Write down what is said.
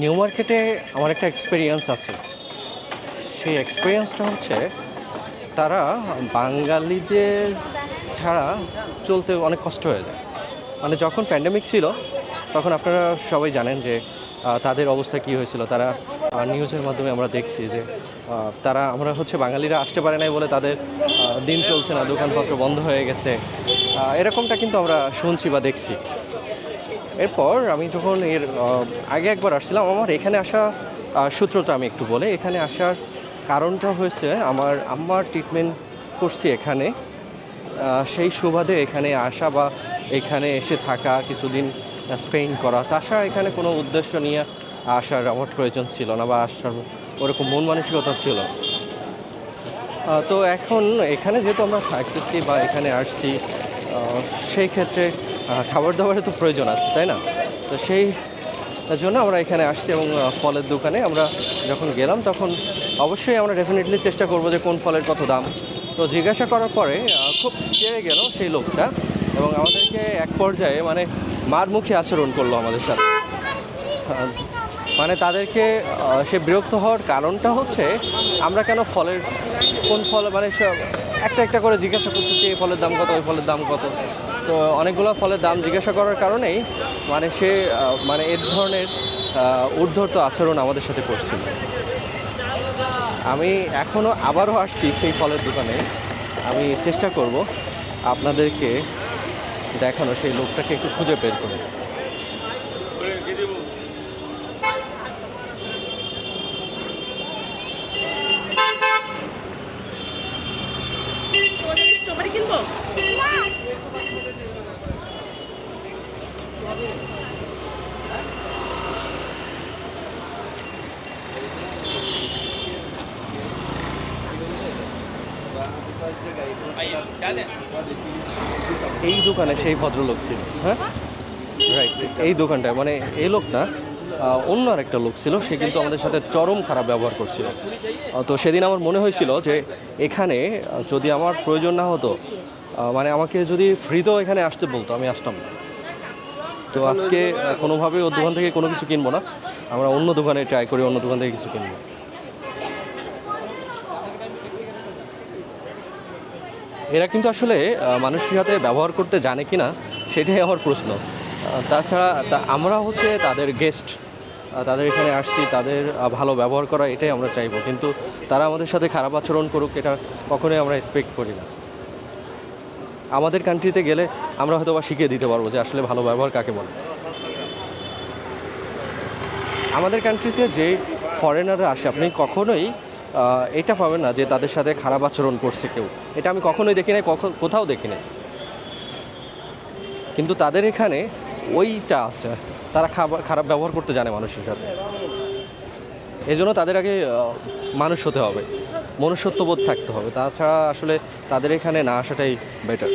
New মার্কেটে আমার একটা এক্সপিরিয়েন্স আছে। সেই এক্সপিরিয়েন্সটা হচ্ছে, তারা বাঙালিদের ছাড়া চলতে অনেক কষ্ট হয়ে যায়। মানে যখন প্যান্ডেমিক ছিল, তখন আপনারা সবাই জানেন যে তাদের অবস্থা কী হয়েছিল। তারা নিউজের মাধ্যমে আমরা দেখছি যে তারা, আমরা হচ্ছে বাঙালিরা আসতে পারে নাই বলে তাদের দিন চলছে না, দোকানপত্র বন্ধ হয়ে গেছে। এরকমটা কিন্তু আমরা শুনছি বা দেখছি। এরপর আমি যখন এর আগে একবার আসছিলাম, আমার এখানে আসা সূত্রটা আমি একটু বলে এখানে আসার কারণটা হয়েছে, আমার আম্মার ট্রিটমেন্ট করছি এখানে সেই সুবাদে এখানে আসা বা এখানে এসে থাকা, কিছুদিন স্পেন করা, তাছাড়া এখানে কোনো উদ্দেশ্য নিয়ে আসার আমার প্রয়োজন ছিল না বা আসার ওরকম মন মানসিকতা ছিল। তো এখন এখানে যেহেতু আমরা থাকতেছি বা এখানে আসছি সেই ক্ষেত্রে খাবার দাবারের তো প্রয়োজন আছে, তাই না? তো সেই জন্য আমরা এখানে আসছি এবং ফলের দোকানে আমরা যখন গেলাম তখন অবশ্যই আমরা ডেফিনেটলি চেষ্টা করব যে কোন ফলের কত দাম। তো জিজ্ঞাসা করার পরে খুব চেয়ে গেল সেই লোকটা এবং আমাদেরকে এক পর্যায়ে মানে মারমুখী আচরণ করল আমাদের সাথে। মানে তাদেরকে সে বিরক্ত হওয়ার কারণটা হচ্ছে আমরা কেন ফলের, কোন ফল মানে একটা একটা করে জিজ্ঞাসা করতেছি এই ফলের দাম কত? ওই ফলের দাম কত? তো অনেকগুলো ফলের দাম জিজ্ঞাসা করার কারণেই মানে সে মানে এর ধরনের আহ, ঊর্ধ্বর্ত আচরণ আমাদের সাথে করছিল। আমি এখনও আবারও আসছি সেই ফলের দোকানে। আমি চেষ্টা করব আপনাদেরকে দেখানো সেই লোকটাকে একটু খুঁজে বের করে স্ট্রবেরি কিনবো এই দোকানে সেই ভদ্রলোক ছিল। হ্যাঁ? এই দোকানটায় মানে এই লোকটা আহ, অন্য আরেকটা লোক ছিল সে কিন্তু আমাদের সাথে চরম খারাপ ব্যবহার করছিল। তো সেদিন আমার মনে হয়েছিল যে এখানে যদি আমার প্রয়োজন না হতো মানে আমাকে যদি ফ্রিতেও এখানে আসতে বলতো আমি আসতাম না। তো আজকে আহ, কোনোভাবেই ওর দোকান থেকে কোনো কিছু কিনবো না। আমরা অন্য দোকানে ট্রাই করি অন্য দোকান থেকে কিছু কিনবো। এরা কিন্তু আসলে মানুষের সাথে ব্যবহার করতে জানে কি না সেটাই আমার প্রশ্ন। তাছাড়া আমরা হচ্ছে তাদের গেস্ট তাদের এখানে আসছি, তাদের ভালো ব্যবহার করা, এটাই আমরা চাইব। কিন্তু তারা আমাদের সাথে খারাপ আচরণ করুক, এটা কখনোই আমরা এক্সপেক্ট করি না। আমাদের কান্ট্রিতে গেলে আমরা হয়তো বা শিখিয়ে দিতে পারব যে আসলে ভালো ব্যবহার কাকে বলে। আমাদের কান্ট্রিতে যে ফরেনাররা আসে, আপনি কখনোই এটা পাবেন না যে তাদের সাথে খারাপ আচরণ করছে কেউ। এটা আমি কখনোই দেখি নাই কখন কোথাও দেখি নাই কিন্তু তাদের এখানে ওইটা আছে, তারা খাবার, খারাপ ব্যবহার করতে জানে মানুষের সাথে। এই জন্য তাদের আগে মানুষ হতে হবে, মনুষ্যত্ববোধ থাকতে হবে। তাছাড়া আসলে তাদের এখানে না আসাটাই বেটার